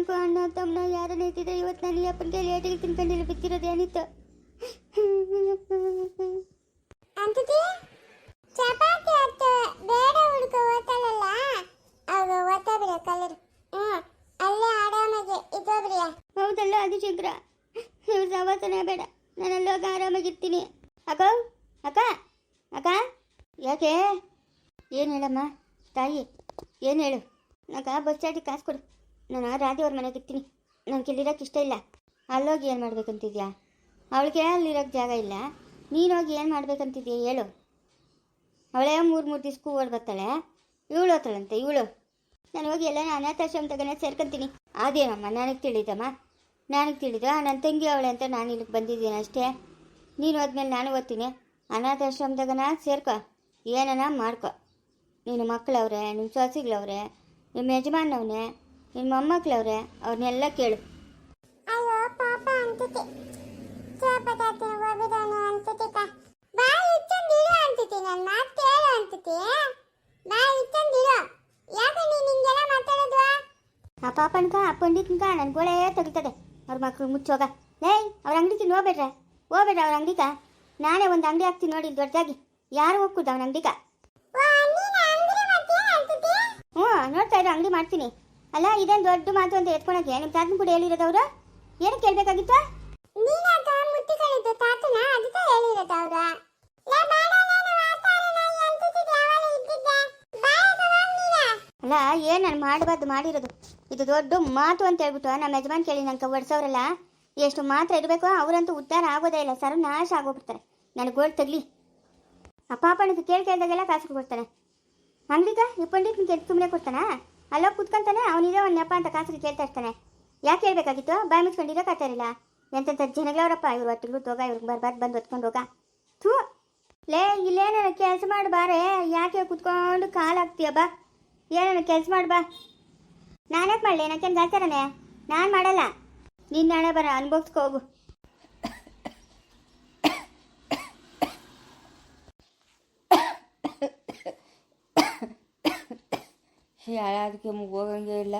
ನಂಗೂ ಅಣ್ಣ ತಮ್ಮನ ಯಾರನ್ನ ಇದ್ದಿದ್ರೆ ಇವತ್ತು ನಾನು ಅಪ್ಪನಿಗೆ ಲೇಟಿಗೆ ತಿನ್ಕೊಂಡಿಲ್ಲ ಬಿತ್ತಿರೋದು ಏನಿತ್ತು? ಚಪಾತಿ ಅತ್ತ ಬೇಡ ಹುಡುಗ ಓದ್ತಾಳಲ್ಲ. ಅವ್ರು ಓದ್ತಾ ಬಿಡ ಕಲರ್ ಹ್ಞೂ ಅಲ್ಲೇ ಆರಾಮಾಗೆ ಇದ್ದೋಬ್ರಿಯ ಹೌದಲ್ಲ ಅದು ಶೀಘ್ರ. ಇವ್ರ ಸವಾಸನೆ ಬೇಡ. ನಾನು ಅಲ್ಲೋಗ ಆರಾಮಾಗಿರ್ತೀನಿ. ಅಕ್ಕ ಅಕ್ಕ ಅಕ್ಕ. ಯಾಕೆ? ಏನು ಹೇಳಮ್ಮ? ತಾಯಿ ಏನು ಹೇಳು? ಅಕ್ಕ ಬಸ್ ಚಾಟಿ ಕಾಸು ಕೊಡು. ನಾನು ರಾಧಿಯವ್ರ ಮನೆಗೆ ಇರ್ತೀನಿ. ನನಗೆ ಇಲ್ಲಿರೋಕ್ಕೆ ಇಷ್ಟ ಇಲ್ಲ. ಅಲ್ಲೋಗಿ ಏನು ಮಾಡ್ಬೇಕಂತಿದ್ಯಾ? ಅವಳಿಗೆ ಅಲ್ಲಿರೋಕ್ಕೆ ಜಾಗ ಇಲ್ಲ. ನೀನು ಹೋಗಿ ಏನು ಮಾಡ್ಬೇಕಂತಿದ್ಯಾ ಹೇಳು. ಅವಳೇ ಮೂರು ಮೂರು ದಿವ್ಸಕ್ಕೂ ಓಡ್ ಬರ್ತಾಳೆ. ಇವಳು ಹೋಗ್ತಾಳಂತೆ ಇವಳು. ನಾನು ಹೋಗಿ ಎಲ್ಲ ಅನಾಥಾಶ್ರಮ ತಗನೆ ಸೇರ್ಕೊಂತೀನಿ. ಅದೇನಮ್ಮ, ನನಗೆ ತಿಳಿದಮ್ಮ? ನನಗೆ ತಿಳಿದ? ನನ್ನ ತಂಗಿ ಅವಳೆ ಅಂತ ನಾನು ಇಲ್ಲಿಗೆ ಬಂದಿದ್ದೀನಿ ಅಷ್ಟೇ. ನೀನು ಹೋದ್ಮೇಲೆ ನಾನು ಓದ್ತೀನಿ ಅನಾಥಾಶ್ರಮದಾಗನ ಸೇರ್ಕೊ. ಏನನ ಮಾಡ್ಕೊ. ನಿನ್ನ ಮಕ್ಕಳವ್ರೆ ನಿಮ್ಮ ಸೊಸೆಗಳವ್ರೆ ನಿಮ್ಮ ಯಜಮಾನವ್ನೆ. ನಿಮ್ಮ ಮೊಮ್ಮಕ್ಳವ್ರೆ ಅವ್ರನ್ನೆಲ್ಲ ಕೇಳು. ಅಯ್ಯೋ ಪಾಪ ಅಂತತೆ. ಚಪಾತಿ ಹೋಗ್ಬಿಡೋಣ ಅಂತತಿ ಬಾಯಿ ಇಟ್ಟಂದಿಡು ಅಂತತಿ ನನ್ನ ಮಾತು ಕೇಳು ಅಂತತಿ. ಬಾಯಿ ಇಟ್ಟಂದಿಡು ಯಾಕೆ ನೀನು ಹಿಂಗೆಲ್ಲ ಮಾತಾಡೋದು? ಆ ಪಾಪನ್ಕ ಆ ಪಂಡಿತನ್ಕ ನನ್ನ ಗೋಳೆ ತೆಗಿತದೆ. ಅವ್ರ ಮಕ್ಳು ಮುಚ್ಚೋಗ ಏಯ್ ಅವ್ರ ಅಂಗಡಿಗೆ ಹೋಗ್ಬೇಡ್ರೆ. ಹೋಗ್ಬೇಡ್ರೆ ಅವ್ರ ಅಂಗಡಿಗ ನಾನೇ ಒಂದು ಅಂಗಡಿ ಹಾಕ್ತೀನಿ ನೋಡಿ ದೊಡ್ಡದಾಗಿ ಯಾರು ಹೋಗ್ಕೂದ ಅವನ ಅಂಗಡಿಕ ವಾ ನೀನು ಅಂಗಡಿ ಮಾಡ್ತೀಯ ಅಂತತಿ? ಹ್ಞೂ ನೋಡ್ತಾ ಇರೋ ಅಂಗಡಿ ಮಾಡ್ತೀನಿ. ಅಲ್ಲ ಇದೇನು ದೊಡ್ಡ ಮಾತು ಅಂತ ಎತ್ಕೊಳಕ್ಕೆ? ನಿಮ್ಮ ತಾತನ ಕೂಡ ಹೇಳಿರೋದವ್ರು? ಏನು ಕೇಳಬೇಕಾಗಿತ್ತು? ನೀನಾಗ ಮುಟ್ಟಿಕೊಂಡಿದ್ದು ತಾತನ ಅದಕ್ಕೆ ಹೇಳಿರೋದು ಅವರು ಬಾಯ್ ನೀನ. ಅಲ್ಲ ಏನು ನಾನು ಮಾಡಬಾರ್ದು ಮಾಡಿರೋದು? ಇದು ದೊಡ್ಡ ಮಾತು ಅಂತ ಹೇಳ್ಬಿಟ್ಟು ನಮ್ಮ ಯಜಮಾನ್ ಕೇಳಿ ನಂಗೆ ಹೊಡ್ಸೋರಲ್ಲ. ಎಷ್ಟು ಮಾತ್ರ ಇರಬೇಕು ಅವರಂತೂ ಉದ್ಧಾರ ಆಗೋದೇ ಇಲ್ಲ. ಸರ್ ನಾಶ ಆಗೋಗ್ಬಿಡ್ತಾರೆ. ನನಗೆ ಗೋಲ್ಡ್ ತಗಲಿ. ಅಪ್ಪ ಪಾಪನಿಗೆ ಕೇಳಿ ಕೇಳಿದಾಗೆಲ್ಲ ಕಾಸು ಕೊಡ್ತಾನೆ. ಅಂಗಡಿಗ ಈ ನಿಮ್ಗೆ ಎಷ್ಟು ಸುಮ್ಮನೆ ಕೊಡ್ತಾನ? ಅಲ್ಲೋಗಿ ಕುತ್ಕೊಂತಾನೆ ಅವನಿದೆ ಒಂದು ನೆಪ ಅಂತ ಕಾಸಿಗೆ ಕೇಳ್ತಾ ಇರ್ತಾನೆ. ಯಾಕೆ ಹೇಳ್ಬೇಕಾಗಿತ್ತು? ಬಾಯಿ ಮುಚ್ಕೊಂಡಿರೋ ಕಾತಾರಿಲ್ಲ ಎಂತೆಂಥ ಜನಗಳವರಪ್ಪ, ಇವ್ರು ಒಟ್ಟಿಗೆ ತೋಗ, ಇವ್ರಿಗೆ ಬರ್ಬಾರ್ದು ಬಂದು ಹೊತ್ಕೊಂಡು ಹೋಗ. ಥೂ, ಲೇ ಇಲ್ಲೇನೋ ಕೆಲಸ ಮಾಡಿ ಬಾರೆ ಯಾಕೆ ಕುತ್ಕೊಂಡು ಕಾಲಾಗ್ತೀಯ ಬಾ. ಏನೇನು ಕೆಲಸ ಬಾ. ನಾನ್ಯಾಕೆ ಮಾಡಲಿ? ನನಗೇನು ಗಾಚಾರನೆ ನಾನು ಮಾಡಲ್ಲ. ನಿನ್ನ ನಾಳೆ ಬರ ಅನ್ಭವಿಸ್ಕೊ ಹೋಗು. ಯಾರದಕ್ಕೆ ಹೋಗಂಗೆ ಇಲ್ಲ.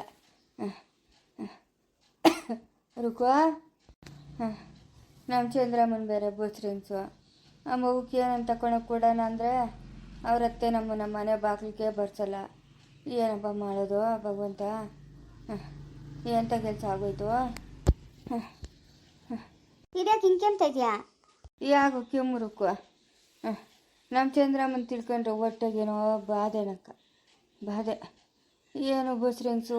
ರುಕೋ ನಮ್ಮ ಚಂದ್ರಮ್ಮನ ಬೇರೆ ಬಸ್ರಿನ್ಸು ಆ ಮಗುಕ್ಕೆ ಏನಂತ ತಗೊಳಕ್ಕೆ ಕೊಡೋಣ ಅಂದರೆ ಅವರತ್ತೆ ನಮ್ಮ ನಮ್ಮ ಮನೆ ಬಾಗಿಲಿಗೆ ಬರ್ಸಲ್ಲ. ಏನಪ್ಪ ಮಾಡೋದು ಭಗವಂತ? ಎಂಥ ಕೆಲಸ ಆಗೋಯ್ತು? ಇದ್ಯಾಕೆ ಹಿಂಗೆಂತ ಇದೆಯಾ ಯಾಕೋ ಕೆಮ್ಮು ಹಾಂ. ನಮ್ಮ ಚಂದ್ರಮ್ಮನ ತಿಳ್ಕೊಂಡ್ರೆ ಹೊಟ್ಟೆಗೇನೋ ಬಾಧೆನಕ್ಕ ಬಾಧೆ. ಏನು ಬಸ್ರೆನ್ಸು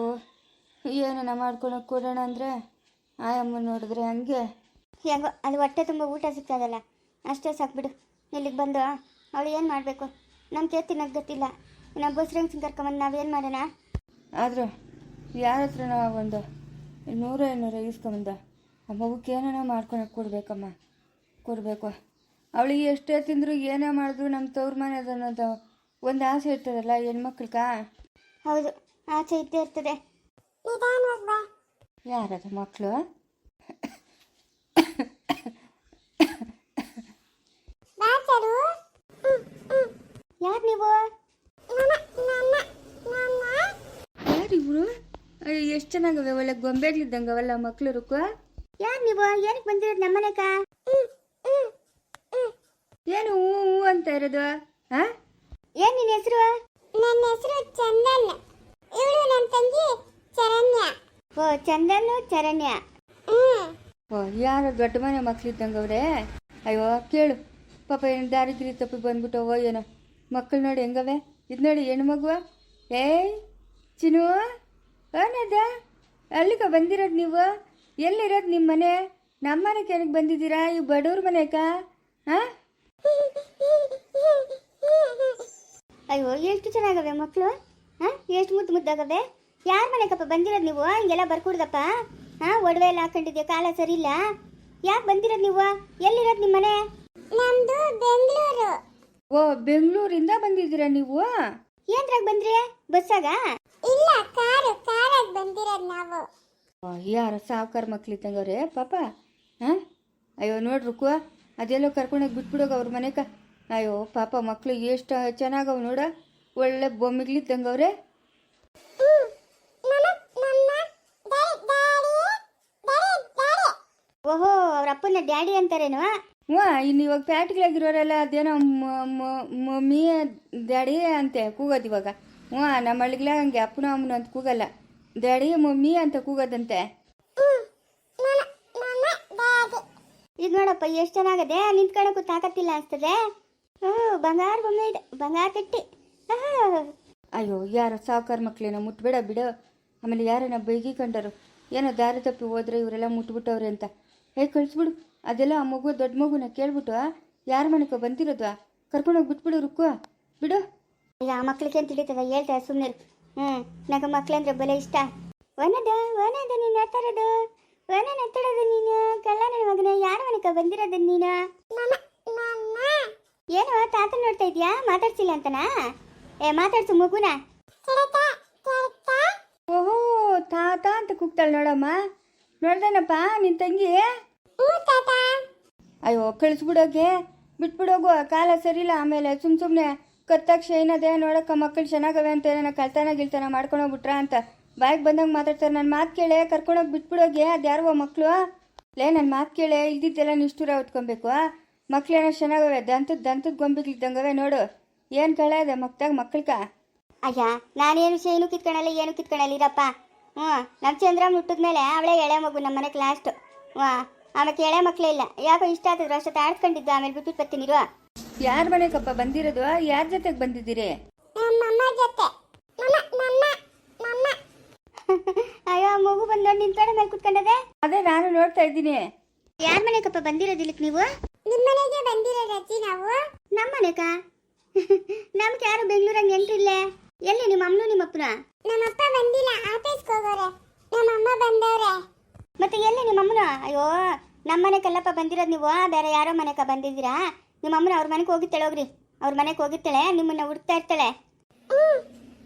ಏನನ್ನ ಮಾಡ್ಕೊಳಕ್ಕೆ ಕೊಡೋಣ ಅಂದರೆ? ಆಯಮ್ಮ ನೋಡಿದ್ರೆ ಹಂಗೆ. ಹೆಂಗೋ ಅಲ್ಲಿ ಹೊಟ್ಟೆ ತುಂಬ ಊಟ ಸಿಗ್ತದಲ್ಲ. ಅಷ್ಟೇ ಸಾಕ್ಬಿಡು ಇಲ್ಲಿಗೆ ಬಂದು ಅವಳು ಏನು ಮಾಡಬೇಕು? ನಮ್ಗೆ ತಿನ್ನೋದು ಗೊತ್ತಿಲ್ಲ. ನಮ್ಮ ಬಸ್ರಂಗ್ ಕರ್ಕೊಂಬಂದು ನಾವೇನು ಮಾಡೋಣ? ಆದರೂ ಯಾರ ಹತ್ರ ನಾವು ಒಂದು ನೂರು ಐನೂರು ಇಸ್ಕೊಂಬಂದ ಆ ಮಗುಕ್ಕೆ ಏನಾನ ಮಾಡ್ಕೊಳಕ್ಕೆ ಕೊಡಬೇಕಮ್ಮ. ಕೊಡಬೇಕು. ಅವಳಿಗೆ ಎಷ್ಟೇ ತಿಂದರೂ ಏನೇ ಮಾಡಿದ್ರು ನಮ್ಮ ತವ್ರ ಮನೆ ಅದನ್ನೋದು ಒಂದು ಆಸೆ ಇರ್ತದಲ್ಲ ಹೆಣ್ಮಕ್ಳಿಗ ಹೌದು. ಆಚೆ ಇದ್ದೇ ಇರ್ತದೆ. ಯಾರದು ಮಕ್ಕಳು ಯಾರು ನೀವು? ಇವರು? ಎಷ್ಟು ಚೆನ್ನಾಗವೆ ಒಳ್ಳೆ ಗೊಂಬೆಗಳಿದ್ದಂಗೆ ಅವೆಲ್ಲ ಮಕ್ಕಳು ರುಕೋ ಯಾರು ನೀವು? ಏನಕ್ಕೆ ಬಂದಿರೋದು ನಮ್ಮನೆಕ ಏನು ಹೂ ಹೂ ಅಂತ ಇರೋದು ಹಾಂ ಏನು ನಿನ್ನ ಹೆಸರು? ನನ್ನ ಹೆಸರು ಚಂದನ್. ಇವಳು ನನ್ನ ತಂಗಿ ಚರಣ್ಯ. ಓ ಚಂದನ್ ಚರಣ್ಯ. ಹ್ಮ್. ಓ ಯಾರು ದೊಡ್ಡ ಮನೆ ಮಕ್ಳಿದ್ದಂಗೆ ಅವ್ರೆ? ಅಯ್ಯೋ ಕೇಳು. ಪಾಪ ಏನು ದಾರಿದ್ರಿ ತಪ್ಪಿ ಬಂದ್ಬಿಟ್ಟವೋ ಏನೋ. ಮಕ್ಕಳು ನೋಡಿ ಹೆಂಗವೆ? ಇದು ನೋಡಿ ಹೆಣ್ಣು ಮಗುವ? ಏಯ್ ಚಿನು ಏನದ ಅಲ್ಲಿಗ ಬಂದಿರೋದು ನೀವು? ಎಲ್ಲಿರೋದು ನಿಮ್ಮ ಮನೆ? ನಮ್ಮ ಮನೆ ಏನಕ್ಕೆ ಬಂದಿದ್ದೀರಾ? ಈ ಬಡವ್ರ ಮನೆಕ ಹಾಂ? ಅಯ್ಯೋ ಎಷ್ಟು ಚೆನ್ನಾಗವೆ ಮಕ್ಕಳು ಹಾಂ? ಎಷ್ಟು ಮುದ್ದು ಮುದ್ದಾಗವೆ ಯಾರ ಮನೆಗಪ್ಪ ಬಂದಿರೋದು ನೀವು? ಹಿಂಗೆಲ್ಲ ಬರ್ಕೊಡ್ದಪ್ಪ? ಹಾಂ? ಒಡವೆ ಎಲ್ಲ ಹಾಕೊಂಡಿದ್ಯಾ? ಕಾಲ ಸರಿ ಇಲ್ಲ? ಯಾಕೆ ಬಂದಿರೋದು ನೀವು? ಎಲ್ಲಿರೋದು ನಿಮ್ಮ ಮನೆ? ನಮ್ದು ಬೆಂಗಳೂರು. ಓ ಬೆಂಗಳೂರಿಂದ ಬಂದಿದ್ದೀರಾ ನೀವು? ಏನ್ರಾಗ ಬಂದ್ರಿ? ಬಸ್ಸಾಗ? ಇಲ್ಲ ಕಾರು ಕಾರಾಗ ಬಂದಿರೋದು ನಾವು. ಓ, ಯಾರ ಸಾವುಕಾರ ಮಕ್ಳಿದ್ದಂಗೆ ಇದ್ದಂಗವ್ರೆ ಪಾಪ? ಹಾಂ? ಅಯ್ಯೋ ನೋಡ್ರುಕು ಅದೆಲ್ಲೋ ಕರ್ಕೊಂಡೋಗಿ ಬಿಟ್ಬಿಡೋಗ ಅವ್ರ ಮನೆಕ. ಅಯ್ಯೋ ಪಾಪ ಮಕ್ಕಳು ಎಷ್ಟು ಚೆನ್ನಾಗವ್ ನೋಡ. ಒಳ್ಳೆ ಬೊಮ್ಮಿಗ್ಲಿದ್ದಂಗವ್ರೆ. ಓಹೋ ಅವ್ರ ಅಪ್ಪನ ಡ್ಯಾಡಿ ಅಂತಾರೇನು ಹ್ಞೂ ಇನ್ನು ಇವಾಗ ಪ್ಯಾಟ್ಗಳಾಗಿರೋರೆಲ್ಲ ಅದೇನೋ ಮಮ್ಮಿ ಡ್ಯಾಡಿ ಅಂತೆ ಕೂಗೋದು ಇವಾಗ. ಹ್ಞೂ ನಮ್ಮ ಹಳ್ಳಿಗಳ ಹಂಗೆ ಅಪ್ಪನ ಅಮ್ಮನ ಅಂತ ಕೂಗಲ್ಲ. ಡ್ಯಾಡಿ ಮಮ್ಮಿ ಅಂತ ಕೂಗೋದಂತೆ. ಇದು ನೋಡಪ್ಪ ಎಷ್ಟು ಚೆನ್ನಾಗದೆ ನಿಂತ್ಕೊಳಕ್ಕೂ ತಾಕತ್ತಿಲ್ಲ ಅನ್ಸ್ತದೆ. ಬಂಗಾರ ಬೊಮ್ಮೆ ಇದೆ. ಬಂಗಾರ ಕಟ್ಟಿ. ಅಯ್ಯೋ ಯಾರ ಸಾವುಕಾರ ಮಕ್ಳೇನೋ ಮುಟ್ಬೇಡ ಬಿಡ. ಆಮೇಲೆ ಯಾರನ್ನ ಬೈಗಿ ಕಂಡರು? ಏನೋ ದಾರಿ ತಪ್ಪಿ ಹೋದ್ರೆ ಇವರೆಲ್ಲ ಮುಟ್ಬಿಟ್ಟವ್ರೆ ಅಂತ. ಏ ಕಳಿಸ್ಬಿಡು. ಅದೆಲ್ಲ ಆ ಮಗು ದೊಡ್ಡ ಮಗುನ ಕೇಳ್ಬಿಟ್ಟು ಯಾರ ಮನೆಗೋ ಬಂದಿರೋದು? ಕರ್ಕೊಂಡೋಗಿ ಬಿಟ್ಬಿಡು ರುಕ್ಕು. ಬಿಡು. ಆ ಮಕ್ಳಿಗೆ ಅಂತ ತಿಳಿತದ? ಹೇಳ್ತಾ ಸುಮ್ಮನೆ ಹ್ಞೂ ನಂಗೆ ಮಕ್ಳಂದ್ರೆ ಬಲೆ ಇಷ್ಟ. ಒನದ ಒನದ ನೀನು ಎತ್ತರದು. ಒನ ಎತ್ತಡದು ನೀನು. ಕಳ್ಳ ನನ್ನ ಮಗನ ಯಾರ ಮನೆಗೆ ಬಂದಿರೋದು ನೀನು? ಏನು ತಾತ ನೋಡ್ತಾ ಇದೀಯಾ? ಮಾತಾಡ್ಸಿಲ್ಲ ಅಂತನಾ? ಏ ಮಾತಾಡ್ಸು ಮಗುನ. ಓಹೋ ತಾತ ಅಂತ ಕೂಗ್ತಾಳೆ ನೋಡಮ್ಮ. ನೋಡ್ದೇನಪ್ಪ ನಿನ್ ತಂಗಿ? ಅಯ್ಯೋ ಕಳಿಸ್ಬಿಡೋಕೆ. ಬಿಟ್ಬಿಡೋಗು ಕಾಲ ಸರಿಲ್ಲ ಆಮೇಲೆ ಸುಮ್ ಸುಮ್ನೆ ಕತ್ತಾಕ್ಷ ಏನದೆ ನೋಡಕ್ಕ ಮಕ್ಕಳು ಚೆನ್ನಾಗವೆ ಅಂತ ಏನೋ ಕಳ್ತನ ಗಿಲ್ತನ ಮಾಡ್ಕೊಂಡು ಹೋಗ್ಬಿಟ್ರಾ ಅಂತ ಬಾಯಿಗೆ ಬಂದಂಗೆ ಮಾತಾಡ್ತಾರೆ. ನನ್ನ ಮಾತು ಕೇಳೆ ಕರ್ಕೊಂಡೋಗಿ ಬಿಟ್ಬಿಡೋಗೆ ಅದು ಯಾರೋ ಮಕ್ಕಳು ಲೇ ನನ್ನ ಮಾತು ಕೇಳೆ ಇಲ್ದಿದ್ದೆಲ್ಲ ನಿಷ್ಠೂರ ಹೊತ್ಕೊಬೇಕು. ಮಕ್ಳೇನೋ ಚೆನ್ನಾಗವೆ ದಂತದ ದಂತದ ಗೊಂಬಿಗಳಿದ್ದಂಗವೆ ನೋಡು. ಏನು ಕಳೆ ಇದೆ ಮಕ್ತಾಗ ಮಕ್ಕಳ್ಕ ಅಯ್ಯ ನಾನೇನು ವಿಷಯ ಏನು ಕಿತ್ಕೊಳಲ್ಲ ಏನು ಕಿತ್ಕೊಳಲ್ಲ ಇರಪ್ಪ ಹ್ಞೂ ನಮ್ಮ ಚಂದ್ರ ಮುಟ್ಟಿದ್ಮೇಲೆ ಅವಳೇ ಎಳೆ ಮಗು ನಮ್ಮ ಮನೆಗೆ ಲಾಸ್ಟ್ ಹ್ಞೂ ಆಮೇಲೆ ಎಳೆ ಮಕ್ಕಳೇ ಇಲ್ಲ. ಯಾಕೋ ಇಷ್ಟ ಆಗ್ತದ್ರು ಅಷ್ಟೊತ್ತು ಆಡ್ಕೊಂಡಿದ್ದ ಆಮೇಲೆ ಬಿಟ್ಟು ಬರ್ತೀನಿ ಇರುವ ಯಾರ ಮನೆಗಪ್ಪ ಬಂದಿರೋದು? ಯಾರ ಜೊತೆಗೆ ಬಂದಿದ್ದೀರಿ? ಅಯ್ಯೋ ಮಗು ಬಂದು ನೋಡಿ ನಿಂತ್ಕೊಂಡ ಮೇಲೆ ಕುತ್ಕೊಂಡದೆ. ಅದೇ ನಾನು ನೋಡ್ತಾ ಇದ್ದೀನಿ. ಯಾರ ಮನೆಗಪ್ಪ ಬಂದಿರೋದಿಲ್ಲಕ್ಕೆ ನೀವು? ನಿಮ್ಮನೆಗೆ ಬಂದಿರೋದು ಅಜ್ಜಿ ನಾವು? ನಮ್ಮ ಮನೆಗ ನಮ್ಗೆ ಯಾರು ಬೆಂಗಳೂರಾಗ ನೆಂಟ್ರಿಲ್ಲೇ? ಎಲ್ಲಿ ನಿಮ್ಮ ಅಮ್ಮನು ನಿಮ್ಮ ಅಪ್ಪನ? ನಮ್ಮಪ್ಪ ಬಂದಿಲ್ಲ ಆಫೀಸ್ಗೆ ಹೋಗೋರೆ. ನಮ್ಮಮ್ಮ ಬಂದವ್ರೆ. ಮತ್ತೆ ಎಲ್ಲಿ ನಿಮ್ಮ ಅಮ್ಮನ? ಅಯ್ಯೋ ನಮ್ಮ ಮನೆಗೆಲ್ಲಪ್ಪ ಬಂದಿರೋದು ನೀವು? ಬೇರೆ ಯಾರೋ ಮನೆಕ ಬಂದಿದ್ದೀರಾ? ನಿಮ್ಮ ಅಮ್ಮನ ಅವ್ರ ಮನೆಗೆ ಹೋಗಿತ್ತಾಳೆ ಹೋಗ್ರಿ. ಅವ್ರ ಮನೆಗೆ ಹೋಗಿರ್ತಾಳೆ ನಿಮ್ಮನ್ನ ಹುಡ್ತಾ ಇರ್ತಾಳೆ ಹ್ಮ್,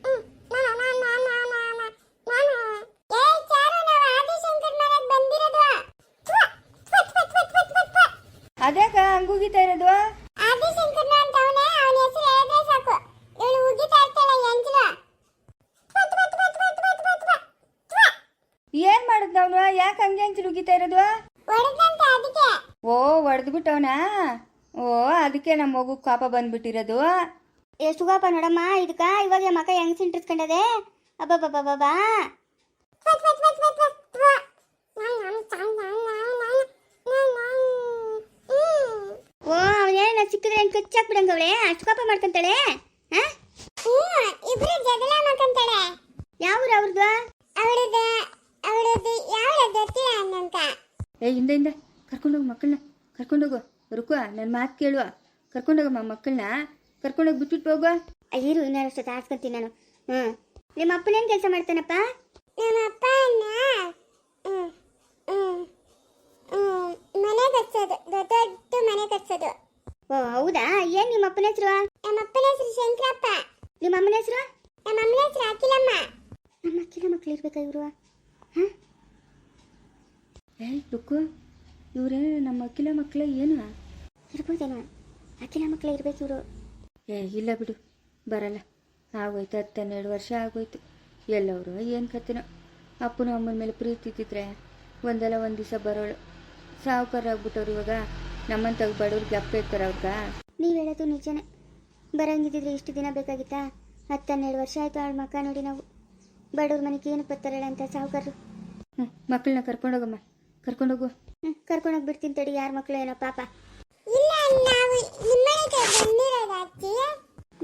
ಹ್ಮ್. ನಾನು, ನಾನು, ನಾನು, ನಾನು, ನಾನು. ಏ, ಚಾರು, ನಾವು ಆದಿಶಂಕರ್ ಮನೆಗ್ ಬಂದಿರೋದು. ಥು, ಥು, ಥು, ಥು, ಥು, ಥು, ಥು. ಅದ್ಯಾಕ ಹಂಗೂಗಿತಾ ಇರೋದು ಆದಿಶಂಕರ್ನ ಅಂತ ಅವ್ನೆ, ಅವ್ನ್ ಹೆಸ್ರು ಹೇಳಿದ್ರೆ ಸಾಕು. ಇವ್ಳು ಉಗಿತಾ ಇರ್ತಾಳೆ, ಎಂಜಲು. ಥು, ಥು, ಥು, ಥು, ಥು, ಥು, ಥು, ಥು. ಥು. ಏನ್ ಮಾಡಿದ್ ಅವನು ಯಾಕೆ ಹಂಗೆ ಹಂಚಿ ಉಗಿತಾ ಇರೋದು. ಓ ಹೊಡೆದ್ಬಿಟ್ಟವನ? ಓ ಅದಕ್ಕೆ ನಮ್ಮ ಮಗು ಕಾಪ ಬಂದ್ಬಿಟ್ಟಿರೋದು. ಎಷ್ಟು ಕಾಪ ನೋಡಮ್ಮ ಇದಕ್ಕ ಇವಾಗ ಮಕ ಹೆಂಗ್ ಸಿಂಟ್ರಿಸ್ಕೊಂಡದೆ? ಅಬ್ಬಬ್ಬಬ್ಬಬ್ಬಾ. ಓ ಅವನೇನ ಸಿಕ್ಕಿದ್ರೆ ಏನು ಕಚ್ಚಾಕ್ಬಿಡಂಗ ಅವಳೆ? ಅಷ್ಟು ಕೋಪ ಮಾಡ್ಕೊಂತಾಳೆ? ಇಬ್ರು ಜಗಳ ಮಾಡ್ಕೊಂತಾಳೆ. ಯಾವ ಊರು ಅವ್ರದ್ದು ಅವಳದ ಗೊತ್ತಿಲ್ಲ ಅನ್ನಂತ ಏ ಹಿಂದೆ ಹಿಂದೆ. ಕರ್ಕೊಂಡೋಗು ಮಕ್ಕಳನ್ನ. ಕರ್ಕೊಂಡೋಗು. ರುಕು ನನ್ನ ಮಾತು ಕೇಳುವ. ಕರ್ಕೊಂಡೋಗಮ್ಮ ಮಕ್ಕಳನ್ನ. ಕರ್ಕೊಂಡೋಗಿ ಬಿಟ್ಬಿಟ್ಟು ಹೋಗುವ. ಅಯ್ಯರು ಇನ್ನೊಂದು ಅಷ್ಟೊತ್ತು ಆಡ್ಸ್ಕೊಂತೀನಿ ನಾನು. ಹ್ಞೂ ನಿಮ್ಮ ಅಪ್ಪನೇನು ಕೆಲಸ ಮಾಡ್ತಾನಪ್ಪ? ನಮ್ಮ ಅಪ್ಪ ಅನ್ನ ಹ್ಮ್, ಹ್ಮ್, ಹ್ಮ್, ಮನೆ ಕಟ್ಸೋದು. ದೊಡ್ಡ ದೊಡ್ಡ ಮನೆ ಕಟ್ಸೋದು. ಓ ಹೌದಾ? ಏನು ನಿಮ್ಮ ಅಪ್ಪನ ಹೆಸರು? ನಮ್ಮ ಅಪ್ಪನ ಹೆಸರು ಶಂಕರಪ್ಪ. ನಿಮ್ಮ ಅಮ್ಮನ ಹೆಸರು? ನಮ್ಮ ಅಮ್ಮನ ಹೆಸರು ಅಖಿಲಮ್ಮ. ನಮ್ಮ ಅಕ್ಕಿನ ಮಕ್ಳು ಇರ್ಬೇಕಾ ಇವರು? ಹಾಂ ಏ ಲುಕ್ಕು ಇವರೇನು ನಮ್ಮ ಅಕ್ಕಿಲ ಮಕ್ಕಳ ಏನು? ಇರ್ಬೋದೇನೋ. ಅಖಿಲ ಮಕ್ಕಳ ಇರ್ಬೇಕು ಇವರು. ಏ ಇಲ್ಲ ಬಿಡು. ಬರಲ್ಲ. ಆಗೋಯ್ತು ಹತ್ತು ಹನ್ನೆರಡು ವರ್ಷ ಆಗೋಯ್ತು. ಎಲ್ಲವರು ಏನು ಕತ್ತಿನೋ ಅಪ್ಪನ ಅಮ್ಮನ ಮೇಲೆ ಪ್ರೀತಿ ಇದ್ದಿದ್ರೆ ಒಂದಲ್ಲ ಒಂದು ದಿವಸ ಬರೋಳು. ಸಾಹುಕಾರ ಆಗ್ಬಿಟ್ಟವ್ರು ಇವಾಗ. ನಮ್ಮಂತ ಬಡವ್ರಿಗೆ ಅಪ್ಪ ಇರ್ತಾರೆ ಅವ್ರಗ. ನೀವು ಹೇಳೋದು ನಿಜನೇ. ಬರಂಗಿದ್ದಿದ್ರೆ ಇಷ್ಟು ದಿನ ಬೇಕಾಗಿತ್ತಾ? ಹತ್ತು ಹನ್ನೆರಡು ವರ್ಷ ಆಯಿತು ಅವಳ ಮಕ್ಕ ನೋಡಿ ನಾವು. ಬಡವ್ರ ಮನೆಗೆ ಏನಕ್ಕೆ ಬರ್ತಾರಲ್ಲ ಅಂತ ಸಾವುಕಾರರು ಹ್ಞೂ ಮಕ್ಕಳನ್ನ ಕರ್ಕೊಂಡೋಗಮ್ಮ ಕರ್ಕೊಂಡೋಗು ಹ್ಞೂ ಕರ್ಕೊಂಡೋಗಿ ಬಿಡ್ತೀನಿ ತಡಿ ಯಾರ ಮಕ್ಕಳು ಏನೋ ಪಾಪ. ಇಲ್ಲ ನಾವು ನಿಮ್ಮನೆಗೆ ಬಂದಿರೋದಾ ಅಜ್ಜಿ?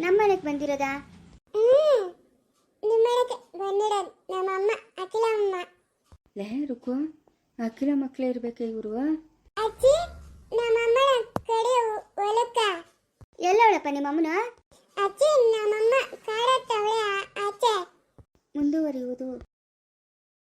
ನಮ್ಮ ಮನೆಗೆ ಬಂದಿರೋದಾ? ಹ್ಮ್ ನಿಮ್ಮನೆಗೆ ಬಂದಿರೋದು ನಮ್ಮಮ್ಮ ಅಖಿಲಮ್ಮ ಲೇ ರುಕು ಅಖಿಲ ಮಕ್ಕಳೇ ಇರ್ಬೇಕೆ ಇವರು? ಅಜ್ಜಿ ನಮ್ಮಮ್ಮನ ಕಡೆ ಹೊಲಕ್ಕ. ಎಲ್ಲವಳಪ್ಪ ನಿಮ್ಮ ಅಮ್ಮನ? ಅಜ್ಜಿ ನಮ್ಮಮ್ಮ ಕಾಡತ್ತವಳೆ ಆಚೆ. ಮುಂದುವರಿಯುವುದು.